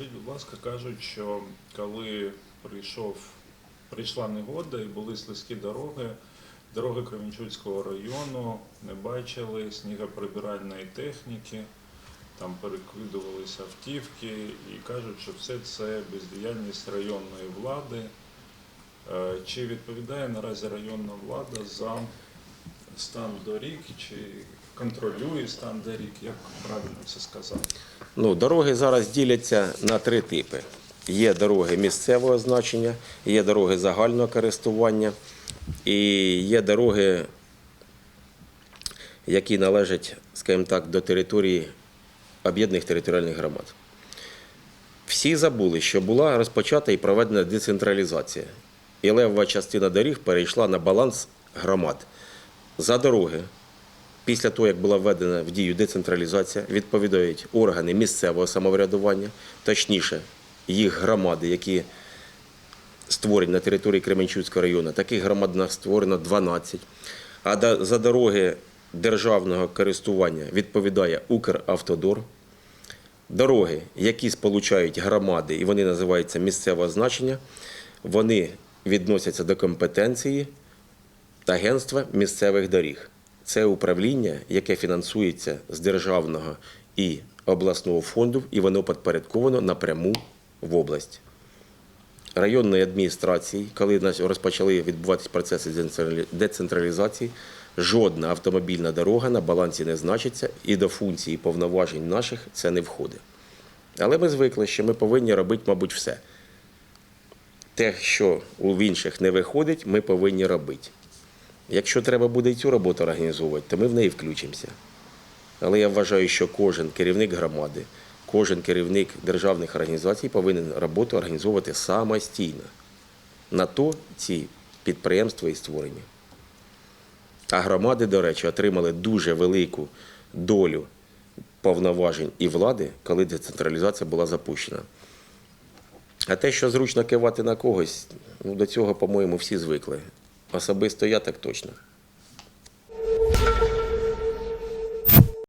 Скажіть, будь ласка, кажуть, що коли прийшов, прийшла негода і були слизькі дороги, дороги Кременчуцького району не бачили снігоприбиральної техніки, там перекидувалися автівки і кажуть, що все це бездіяльність районної влади. Е, Чи відповідає наразі районна влада за стан доріг, чи контролює стан доріг, як правильно це сказати? Ну, дороги зараз діляться на три типи. Є дороги місцевого значення, є дороги загального користування і є дороги, які належать, скажімо так, до території об'єднаних територіальних громад. Всі забули, що була розпочата і проведена децентралізація. І левова частина доріг перейшла на баланс громад. За дороги Після того, як була введена в дію децентралізація, відповідають органи місцевого самоврядування, точніше, їх громади, які створені на території Кременчуцького району. Таких громад створено 12. А за дороги державного користування відповідає Укравтодор. Дороги, які сполучають громади, і вони називаються місцевого значення, вони відносяться до компетенції Агентства місцевих доріг. Це управління, яке фінансується з державного і обласного фонду, і воно підпорядковано напряму в область. Районної адміністрації, коли розпочали відбуватися процеси децентралізації, жодна автомобільна дорога на балансі не значиться, і до функції повноважень наших це не входить. Але ми звикли, що ми повинні робити, мабуть, все. Те, що у інших не виходить, ми повинні робити. Якщо треба буде і цю роботу організовувати, то ми в неї включимося. Але я вважаю, що кожен керівник громади, кожен керівник державних організацій повинен роботу організовувати самостійно. На то ці підприємства і створені. А громади, до речі, отримали дуже велику долю повноважень і влади, коли децентралізація була запущена. А те, що зручно кивати на когось, ну, до цього, по-моєму, всі звикли. Особисто я так точно.